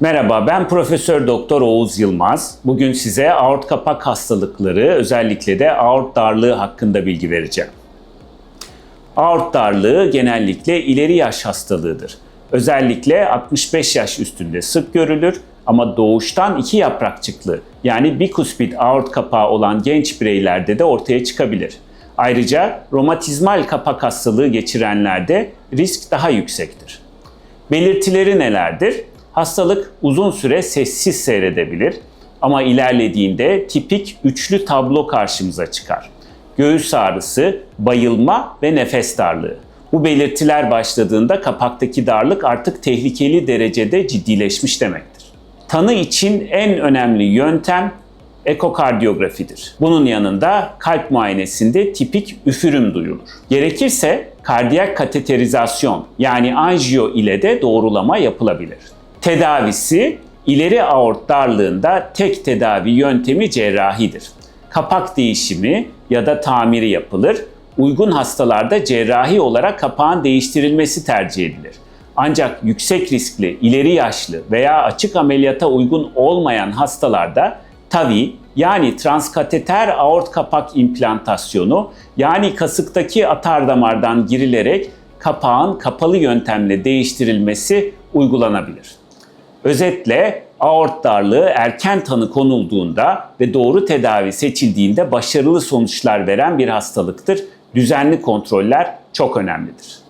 Merhaba, ben Profesör Doktor Oğuz Yılmaz. Bugün size aort kapak hastalıkları, özellikle de aort darlığı hakkında bilgi vereceğim. Aort darlığı genellikle ileri yaş hastalığıdır. Özellikle 65 yaş üstünde sık görülür ama doğuştan iki yaprakçıklı yani bikuspid aort kapağı olan genç bireylerde de ortaya çıkabilir. Ayrıca romatizmal kapak hastalığı geçirenlerde risk daha yüksektir. Belirtileri nelerdir? Hastalık uzun süre sessiz seyredebilir ama ilerlediğinde tipik üçlü tablo karşımıza çıkar. Göğüs ağrısı, bayılma ve nefes darlığı. Bu belirtiler başladığında kapaktaki darlık artık tehlikeli derecede ciddileşmiş demektir. Tanı için en önemli yöntem ekokardiyografidir. Bunun yanında kalp muayenesinde tipik üfürüm duyulur. Gerekirse kardiyak kateterizasyon yani anjiyo ile de doğrulama yapılabilir. Tedavisi ileri aort darlığında tek tedavi yöntemi cerrahidir. Kapak değişimi ya da tamiri yapılır. Uygun hastalarda cerrahi olarak kapağın değiştirilmesi tercih edilir. Ancak yüksek riskli, ileri yaşlı veya açık ameliyata uygun olmayan hastalarda TAVI yani transkateter aort kapak implantasyonu yani kasıktaki atar damardan girilerek kapağın kapalı yöntemle değiştirilmesi uygulanabilir. Özetle aort darlığı erken tanı konulduğunda ve doğru tedavi seçildiğinde başarılı sonuçlar veren bir hastalıktır. Düzenli kontroller çok önemlidir.